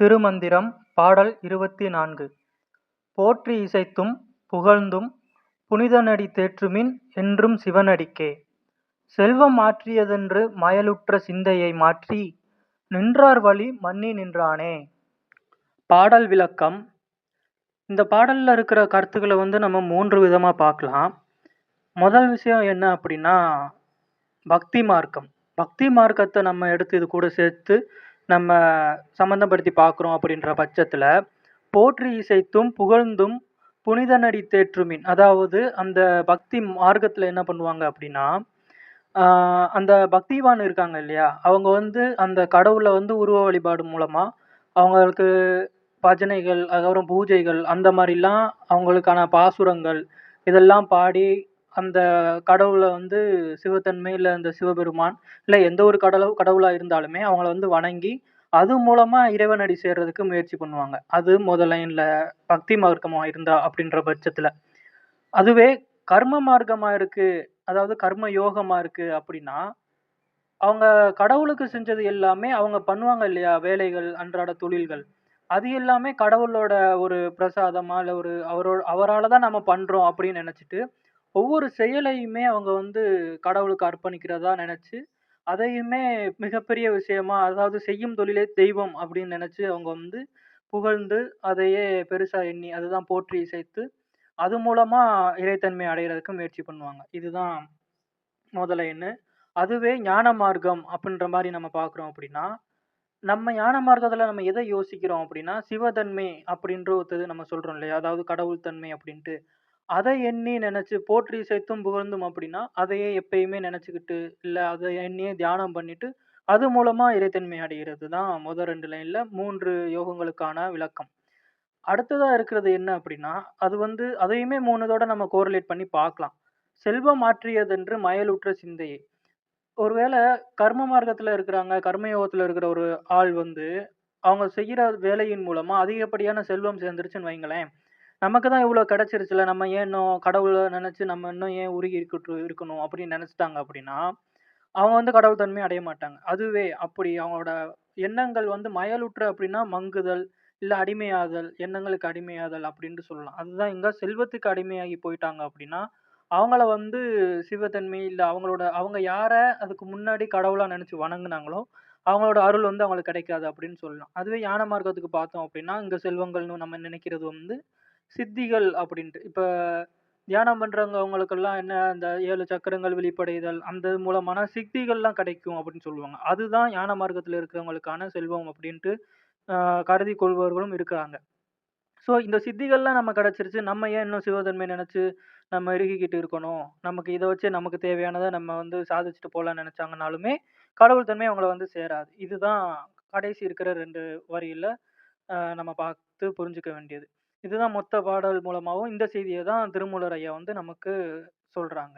திருமந்திரம் பாடல் இருபத்தி நான்கு போற்றி இசைத்தும் புகழ்ந்தும் புனிதநடி தேற்றுமின் என்றும் சிவனடிக்கே. செல்வம் மாற்றியதென்று மயலுற்ற சிந்தையை மாற்றி நின்றார் வழி மன்னி நின்றானே. பாடல் விளக்கம். இந்த பாடலில் இருக்கிற கருத்துக்களை வந்து நம்ம மூன்று விதமாக பார்க்கலாம். முதல் விஷயம் என்ன அப்படின்னா பக்தி மார்க்கம். பக்தி மார்க்கத்தை நம்ம எடுத்து இது கூட சேர்த்து நம்ம சம்மந்தப்படுத்தி பார்க்குறோம் அப்படின்ற பட்சத்தில் போற்றி இசைத்தும் புகழ்ந்தும் புனிதனடி தேற்றுமின். அதாவது அந்த பக்தி மார்க்கத்தில் என்ன பண்ணுவாங்க அப்படின்னா அந்த பக்திவான் இருக்காங்க இல்லையா? அவங்க வந்து அந்த கடவுளை வந்து உருவ வழிபாடு மூலமாக அவங்களுக்கு பஜனைகள் அதுக்கப்புறம் பூஜைகள் அந்த மாதிரிலாம் அவங்களுக்கான பாசுரங்கள் இதெல்லாம் பாடி அந்த கடவுளை வந்து சிவத்தன்மை இல்லை அந்த சிவபெருமான் இல்லை எந்த ஒரு கடவுள் கடவுளாக இருந்தாலுமே அவங்கள வந்து வணங்கி அது மூலமாக இறைவனடி சேர்றதுக்கு முயற்சி பண்ணுவாங்க. அது முதல் லைனில் பக்தி மார்க்கமாக இருந்தா அப்படின்ற பட்சத்தில். அதுவே கர்ம மார்க்கமாக இருக்குது அதாவது கர்ம யோகமாக இருக்குது அப்படின்னா அவங்க கடவுளுக்கு செஞ்சது எல்லாமே அவங்க பண்ணுவாங்க இல்லையா? வேலைகள் அன்றாட தொழில்கள். அது எல்லாமே கடவுளோட ஒரு பிரசாதமா இல்லை ஒரு அவரோட அவரால் தான் நம்ம பண்ணுறோம் அப்படின்னு நினச்சிட்டு ஒவ்வொரு செயலையுமே அவங்க வந்து கடவுளுக்கு அர்ப்பணிக்கிறதா நினச்சி அதையுமே மிகப்பெரிய விஷயமா அதாவது செய்யும் தொழிலே தெய்வம் அப்படின்னு நினச்சி அவங்க வந்து புகழ்ந்து அதையே பெருசாக எண்ணி அதுதான் போற்றி இசைத்து அது மூலமாக இறைத்தன்மை அடைகிறதுக்கு முயற்சி பண்ணுவாங்க. இதுதான் முதல எண்ணு. அதுவே ஞான மார்க்கம் அப்படின்ற மாதிரி நம்ம பார்க்குறோம் அப்படின்னா நம்ம ஞான மார்க்கத்தில் நம்ம எதை யோசிக்கிறோம் அப்படின்னா சிவதன்மை அப்படின்ற ஒருத்தது நம்ம சொல்கிறோம் இல்லையா? அதாவது கடவுள் தன்மை அப்படின்ட்டு. அதை எண்ணி நினச்சி போற்றி சேர்த்தும் புகழ்ந்தும் அப்படின்னா அதையே எப்பயுமே நினச்சிக்கிட்டு இல்லை அதை எண்ணியே தியானம் பண்ணிட்டு அது மூலமாக இறைத்தன்மை அடைகிறது தான் முதல் ரெண்டு லைனில் மூன்று யோகங்களுக்கான விளக்கம். அடுத்ததாக இருக்கிறது என்ன அப்படின்னா அது வந்து அதையுமே மூணுதோட நம்ம கோரிலேட் பண்ணி பார்க்கலாம். செல்வம் மாற்றியதென்று மயலுற்ற சிந்தையை. ஒருவேளை கர்ம மார்க்கத்தில் இருக்கிறாங்க கர்மயோகத்துல இருக்கிற ஒரு ஆள் வந்து அவங்க செய்கிற வேலையின் மூலமாக அதிகப்படியான செல்வம் சேர்ந்துருச்சுன்னு வைங்களேன் நமக்கு தான் இவ்வளோ கிடச்சிருச்சுல நம்ம ஏன் இன்னும் கடவுளை நினச்சி நம்ம இன்னும் ஏன் உருகி இருக்கட்டு இருக்கணும் அப்படின்னு நினச்சிட்டாங்க அப்படின்னா அவங்க வந்து கடவுள் தன்மையை அடைய மாட்டாங்க. அதுவே அப்படி அவங்களோட எண்ணங்கள் வந்து மயலுற்று அப்படின்னா மங்குதல் இல்லை அடிமையாதல் எண்ணங்களுக்கு அடிமையாதல் அப்படின்ட்டு சொல்லலாம். அதுதான் இங்கே செல்வத்துக்கு அடிமையாகி போயிட்டாங்க அப்படின்னா அவங்கள வந்து சிவத்தன்மை இல்லை அவங்களோட அவங்க யாரை அதுக்கு முன்னாடி கடவுளாக நினச்சி வணங்குனாங்களோ அவங்களோட அருள் வந்து அவங்களுக்கு கிடைக்காது அப்படின்னு சொல்லலாம். அதுவே யான மார்க்கத்துக்கு பார்த்தோம் அப்படின்னா இங்கே செல்வங்கள்னு நம்ம நினைக்கிறது வந்து சித்திகள் அப்படின்ட்டு. இப்போ தியானம் பண்ணுறவங்க அவங்களுக்கெல்லாம் என்ன அந்த ஏழு சக்கரங்கள் வெளிப்படைதல் அந்த மூலமான சித்திகள்லாம் கிடைக்கும் அப்படின்னு சொல்லுவாங்க. அதுதான் ஞான மார்க்கத்தில் இருக்கிறவங்களுக்கான செல்வம் அப்படின்ட்டு ஆஹ் கருதி கொள்பவர்களும் இருக்கிறாங்க. ஸோ இந்த சித்திகள்லாம் நம்ம கிடச்சிருச்சு நம்ம ஏன் இன்னும் சிவதன்மை நினச்சி நம்ம இறுகிக்கிட்டு இருக்கணும்? நமக்கு இதை வச்சு நமக்கு தேவையானதை நம்ம வந்து சாதிச்சுட்டு போகலான்னு நினச்சாங்கனாலுமே கடவுள் தன்மை அவங்கள வந்து சேராது. இதுதான் கடைசி இருக்கிற ரெண்டு வரியில் நம்ம பார்த்து புரிஞ்சுக்க வேண்டியது. இதுதான் மொத்த பாடல் மூலமாகவும் இந்த செய்தியை தான் திருமூலர் ஐயா வந்து நமக்கு சொல்கிறாங்க